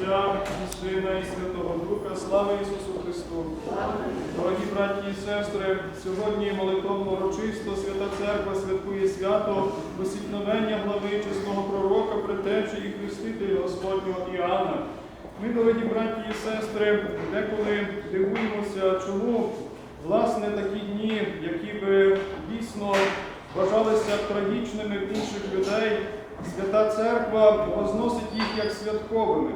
Отця і Сина, і Святого Духа. Слава Ісусу Христу! Дорогі браті і сестри, сьогодні молитовно урочисто Свята Церква святкує свято посікновення глави чесного пророка, предтечі і хрестителя Господнього Іоанна. Ми, дорогі браті і сестри, деколи дивуємося, чому власне такі дні, які би дійсно вважалися трагічними інших людей, Свята Церква возносить їх як святковими.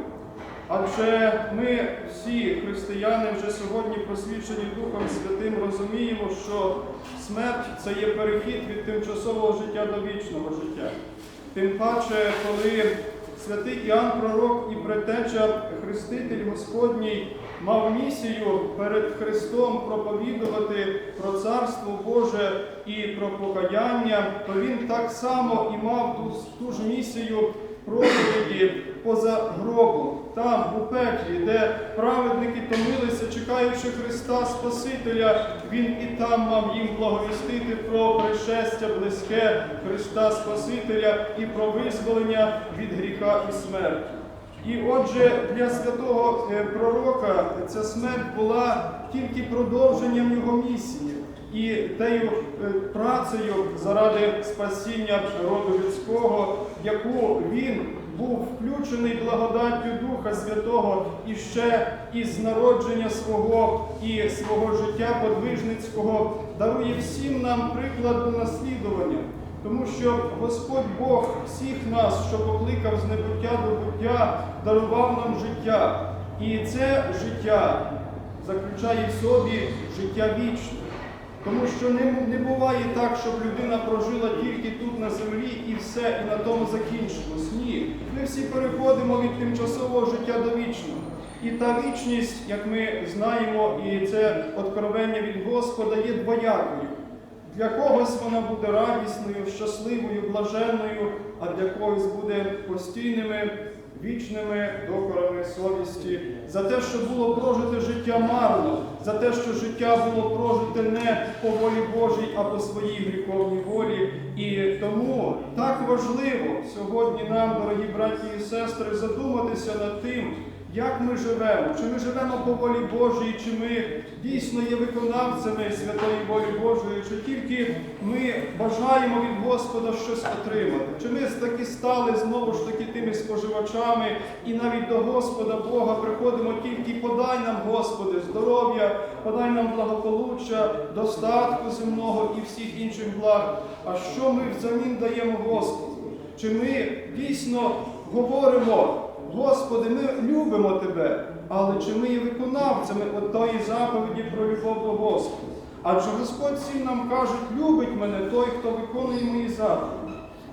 Адже ми всі християни вже сьогодні просвічені Духом Святим розуміємо, що смерть це є перехід від тимчасового життя до вічного життя. Тим паче, коли святий Іоанн Пророк і предтеча Хреститель Господній мав місію перед Христом проповідувати про Царство Боже і про покаяння, то він так само і мав ту, ту ж місію проповіді поза гробом, там, у пеклі, де праведники томилися, чекаючи Христа Спасителя, він і там мав їм благовістити про пришестя близьке Христа Спасителя і про визволення від гріха і смерті. І отже, для святого е, пророка ця смерть була тільки продовженням його місії і тею е, працею заради спасіння роду людського, яку він був включений благодаттю Духа Святого і ще із народження свого і свого життя подвижницького дарує всім нам приклад до наслідування. Тому що Господь Бог всіх нас, що покликав з небуття до буття, дарував нам життя. І це життя заключає в собі життя вічне. Тому що не, не буває так, щоб людина прожила тільки тут на землі і все, і на тому закінчилось. Ні. Ми всі переходимо від тимчасового життя до вічного. І та вічність, як ми знаємо, і це откровення від Господа, є двоякою. Для когось вона буде радісною, щасливою, блаженною, а для когось буде постійними, вічними докорами совісті, за те, що було прожите життя марно, за те, що життя було прожите не по волі Божій, а по своїй гріховній волі. І тому так важливо сьогодні нам, дорогі браті і сестри, задуматися над тим. Як ми живемо? Чи ми живемо по волі Божій, чи ми дійсно є виконавцями святої волі Божої, чи тільки ми бажаємо від Господа щось отримати? Чи ми таки стали знову ж таки тими споживачами і навіть до Господа Бога приходимо тільки подай нам, Господи, здоров'я, подай нам благополуччя, достатку земного і всіх інших благ. А що ми взамін даємо Господу? Чи ми дійсно говоримо? Господи, ми любимо Тебе, але чи ми є виконавцями тої заповіді про любов до Господа? Адже Господь всім нам каже, любить мене той, хто виконує мої заповіді.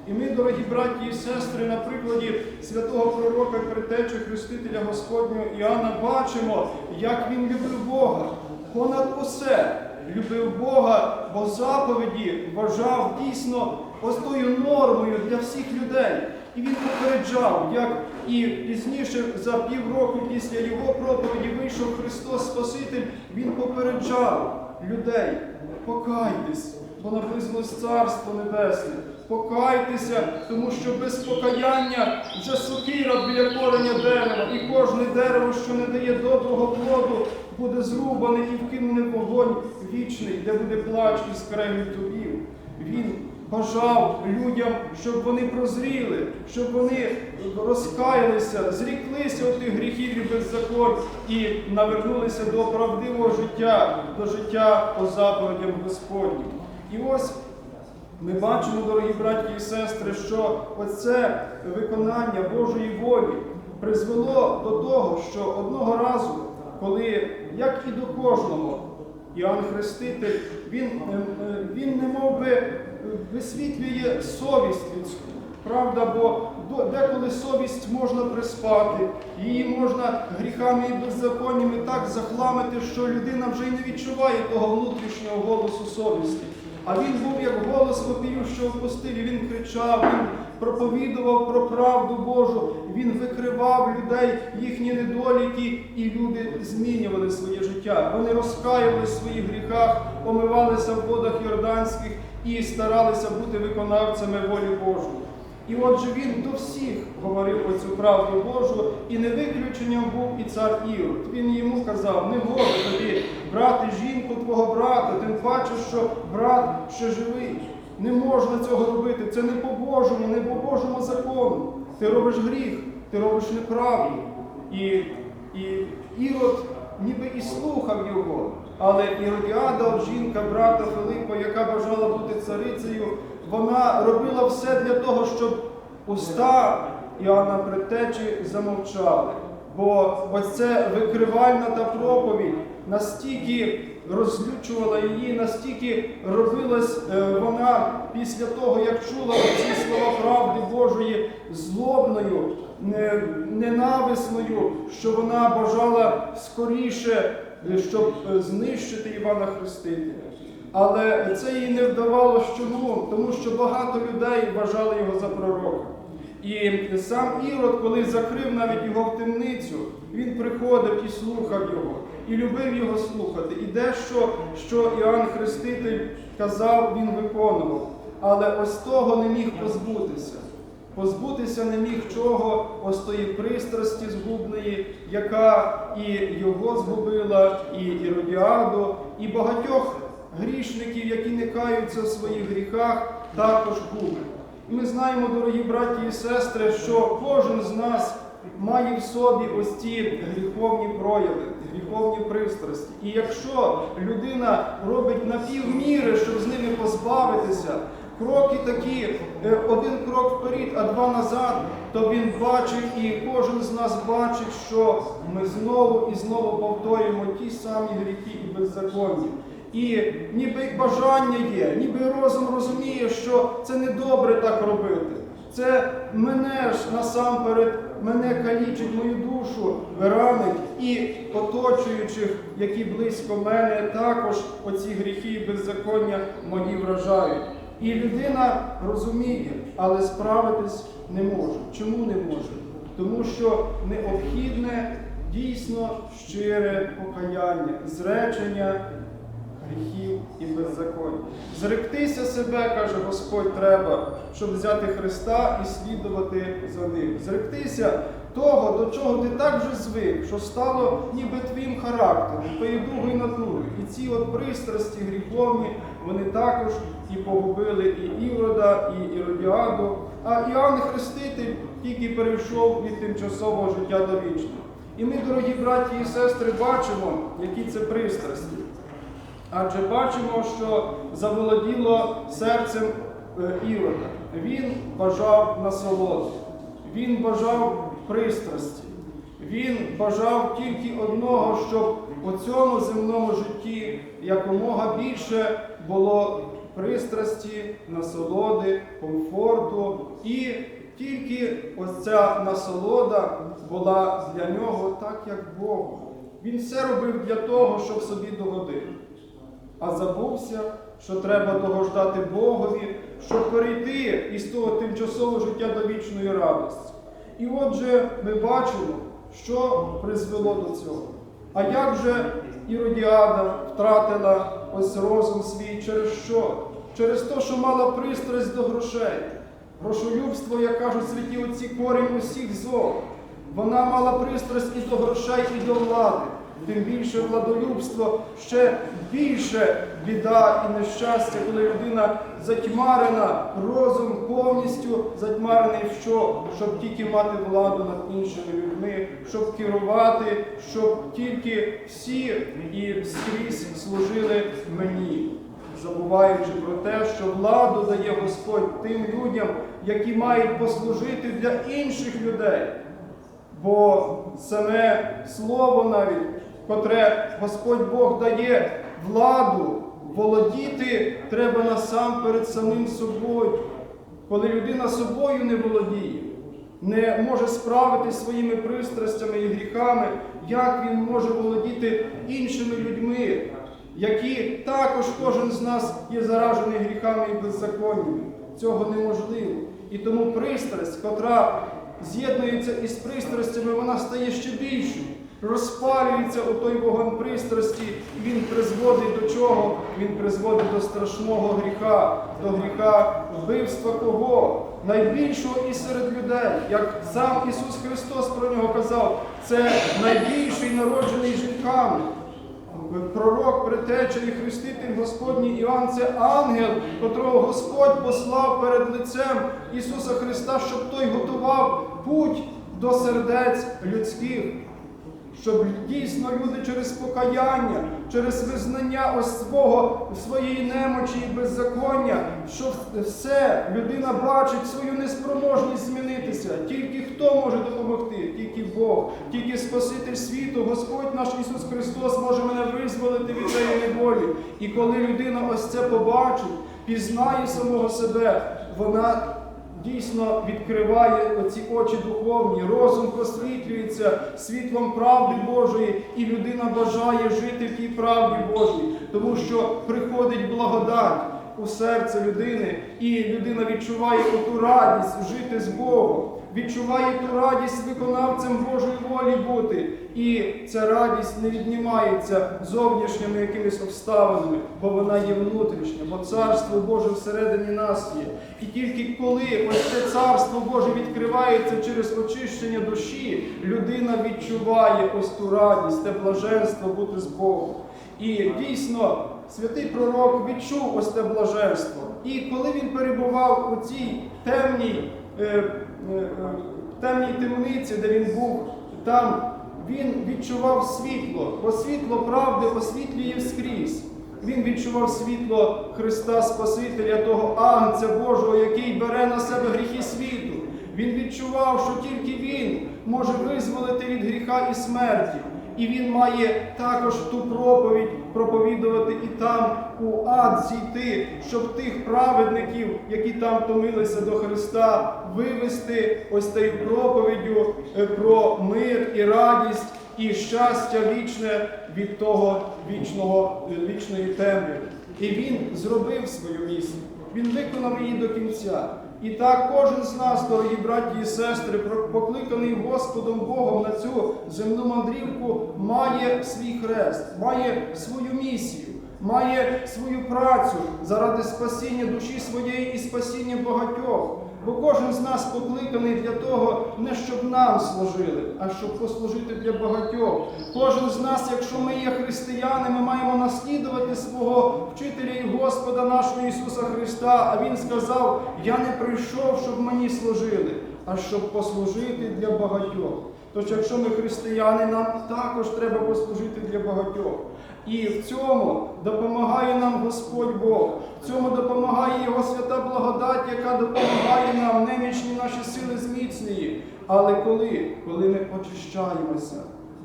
І ми, дорогі браті і сестри, на прикладі святого пророка і Хрестителя Господнього Іоанна бачимо, як він любив Бога. Понад усе любив Бога, бо заповіді вважав дійсно ось тою нормою для всіх людей. І він попереджав, як і пізніше, за півроку після його проповіді вийшов Христос Спаситель, він попереджав людей, покайтесь, бо наблизилось Царство Небесне. Покайтеся, тому що без покаяння вже сокира біля кореня дерева, і кожне дерево, що не дає доброго плоду, буде зрубане і вкинене вогонь вічний, де буде плач і скрегіт тобів. Він бажав людям, щоб вони прозріли, щоб вони розкаялися, зріклися від тих гріхів і беззаконь і навернулися до правдивого життя, до життя по заповідям Господнім. І ось ми бачимо, дорогі браті і сестри, що оце виконання Божої волі призвело до того, що одного разу, коли, як і до кожного, Іоанн Хреститель, він, е, е, він не мов би висвітлює совість людську. Правда, бо деколи совість можна приспати, її можна гріхами і беззаконнями так захламити, що людина вже й не відчуває того внутрішнього голосу совісті. А він був як голос вопіющого в пустелі, він кричав, він проповідував про правду Божу, він викривав людей, їхні недоліки, і люди змінювали своє життя. Вони розкаювалися в своїх гріхах, омивалися в водах Йорданських і старалися бути виконавцями волі Божої. І отже, він до всіх говорив оцю правду Божу, і не виключенням був і цар Ірод. Він йому казав, не може тобі брати жінку твого брата, тим паче, що брат ще живий. Не можна цього робити. Це не по-божому, не по Божому закону. Ти робиш гріх, ти робиш неправду. І, і Ірод ніби і слухав його. Але Іродіада, жінка брата Филипа, яка бажала бути царицею, вона робила все для того, щоб уста Іоанна Предтечі замовчали. Бо ось це викривальна та проповідь настільки розлючувала її, настільки робилась е, вона після того, як чула ці слова правди Божої злобною, ненависною, що вона бажала скоріше, е, щоб е, знищити Івана Хрестителя. Але це їй не вдавалося чому? Тому що багато людей вважали його за пророка. І сам Ірод, коли закрив навіть його в темницю, він приходив і слухав його, і любив його слухати. І дещо, що Іоанн Хреститель казав, він виконував. Але ось того не міг позбутися. Позбутися не міг чого, ось тої пристрасті згубної, яка і його згубила, і Іродіаду, і багатьох грішників, які не каються в своїх гріхах, також губить. Ми знаємо, дорогі браті і сестри, що кожен з нас має в собі ось ці гріховні прояви, гріховні пристрасті. І якщо людина робить на півміри, щоб з ними позбавитися, кроки такі, е, один крок вперед, а два назад, то він бачить, і кожен з нас бачить, що ми знову і знову повторюємо ті самі гріхи і беззаконня. І ніби бажання є, ніби розум розуміє, що це не добре так робити. Це мене ж насамперед, мене калічить мою душу, ранить і оточуючих, які близько мене, також оці гріхи і беззаконня мої вражають. І людина розуміє, але справитись не може. Чому не може? Тому що необхідне дійсно щире покаяння, зречення гріхів і беззаконня. Зректися себе, каже Господь, треба, щоб взяти Христа і слідувати за ним. Зректися того, до чого ти так вже звик, що стало ніби твоїм характером, твоєю другою натурою. І ці от пристрасті гріховні, вони також і погубили і Ірода, і Іродіаду. А Іоанн Хреститель тільки перейшов від тимчасового життя до вічного. І ми, дорогі браті і сестри, бачимо, які це пристрасті. Адже бачимо, що заволоділо серцем е, Ірода. Він бажав насолоди, він бажав пристрасті, він бажав тільки одного, щоб у цьому земному житті якомога більше було пристрасті, насолоди, комфорту. І тільки ось ця насолода була для нього так, як Богу. Він все робив для того, щоб собі догодити а забувся, що треба догождати Богові, щоб перейти із того тимчасового життя до вічної радості. І отже, ми бачимо, що призвело до цього. А як же Іродіада втратила ось розум свій через що? Через те, що мала пристрасть до грошей. Грошолюбство, як кажуть святі отці, корінь усіх зол. Вона мала пристрасть і до грошей, і до влади. Тим більше владолюбство, ще більше біда і нещастя, коли людина затьмарена, розум повністю затьмарений що? Щоб тільки мати владу над іншими людьми, щоб керувати, щоб тільки всі і скрізь служили мені, забуваючи про те, що владу дає Господь тим людям, які мають послужити для інших людей. Бо саме слово навіть, котре Господь Бог дає владу, володіти треба насамперед самим собою. Коли людина собою не володіє, не може справитися своїми пристрастями і гріхами, як він може володіти іншими людьми, які також кожен з нас є заражений гріхами і беззаконнями. Цього неможливо. І тому пристрасть, котра з'єднується із пристрастями, вона стає ще більшою. Розпалюється у той вогонь пристрасті, і він призводить до чого? Він призводить до страшного гріха, до гріха вбивства кого? найбільшого і серед людей, як сам Ісус Христос про нього казав, це найбільший народжений жінками. Пророк, притеча і хреститель Господній Іоанн це ангел, котрого Господь послав перед лицем Ісуса Христа, щоб той готував путь до сердець людських. Щоб дійсно люди через покаяння, через визнання ось свого, своєї немочі і беззаконня, що все людина бачить свою неспроможність змінитися. Тільки хто може допомогти? Тільки Бог, тільки Спаситель світу, Господь наш Ісус Христос може мене визволити від цієї неволі. І коли людина ось це побачить, пізнає самого себе, вона дійсно відкриває оці очі духовні, розум просвітлюється світлом правди Божої, і людина бажає жити в тій правді Божій, тому що приходить благодать у серце людини, і людина відчуває ту радість жити з Богом, відчуває ту радість виконавцем Божої волі бути. І ця радість не віднімається зовнішніми якимись обставинами, бо вона є внутрішня, бо царство Боже всередині нас є. І тільки коли ось це царство Боже відкривається через очищення душі, людина відчуває ось ту радість, те блаженство бути з Богом. І дійсно, святий пророк відчув ось те блаженство. І коли він перебував у цій темній, е, е, темній темниці, де він був, там він відчував світло, бо світло правди освітлює скрізь. Він відчував світло Христа Спасителя, того Агнця Божого, який бере на себе гріхи світу. Він відчував, що тільки Він може визволити від гріха і смерті. І він має також ту проповідь проповідувати і там у ад зійти, щоб тих праведників, які там томилися до Христа, вивести ось тією проповіддю е, про мир і радість і щастя вічне від того вічного, е, вічної темряви. І він зробив свою місію. Він виконав її до кінця. І так кожен з нас, дорогі браті і сестри, покликаний Господом Богом на цю земну мандрівку, має свій хрест, має свою місію, має свою працю заради спасіння душі своєї і спасіння багатьох. Бо кожен з нас покликаний для того, не щоб нам служили, а щоб послужити для багатьох. Кожен з нас, якщо ми є християни, ми маємо наслідувати свого вчителя і Господа нашого Ісуса Христа. А Він сказав: Я не прийшов, щоб мені служили, а щоб послужити для багатьох. Тож, якщо ми християни, нам також треба послужити для багатьох. І в цьому допомагає нам Господь Бог, в цьому допомагає Його свята благодать, яка допомагає нам, немічні наші сили зміцнює. Але коли? Коли ми очищаємося,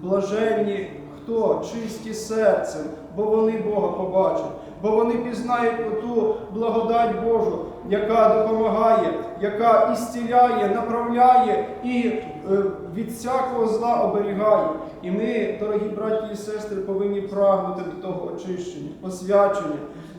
блаженні хто? Чисті серцем, бо вони Бога побачать, бо вони пізнають оту благодать Божу, яка допомагає, яка ісціляє, направляє і е, від всякого зла оберігає. І ми, дорогі браті і сестри, повинні прагнути до того очищення, освячення,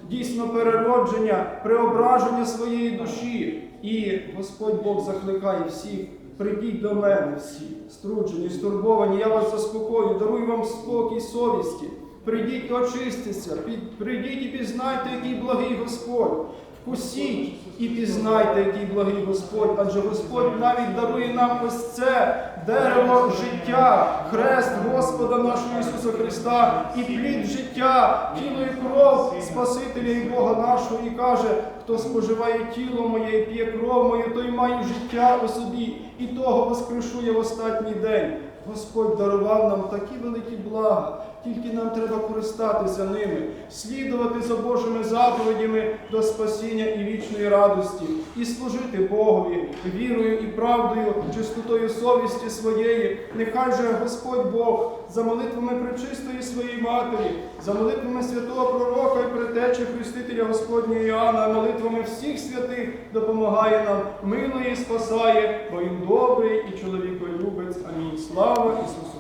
дійсно переродження, преображення своєї душі. І Господь Бог закликає всіх. Прийдіть до мене всі, струджені, стурбовані, я вас заспокою, дарую вам спокій совісті. Прийдіть і очистіться, прийдіть і пізнайте, який благий Господь. Вкусіть і пізнайте, який благий Господь, адже Господь навіть дарує нам ось це дерево життя, хрест Господа нашого Ісуса Христа і плід життя, тіло і кров Спасителя і Бога нашого, і каже, хто споживає тіло моє і п'є кров мою, той має життя у собі, і того воскрешу я в останній день. Господь дарував нам такі великі блага, тільки нам треба користатися ними, слідувати за Божими заповідями до спасіння і вічної радості, і служити Богові вірою і правдою, чистотою совісті своєї. Нехай же Господь Бог за молитвами пречистої своєї матері, за молитвами святого пророка і предтечі Хрестителя Господнього Іоанна, молитвами всіх святих допомагає нам, милує і спасає, бо він добрий і чоловіколюбець. Амінь. Слава Ісусу!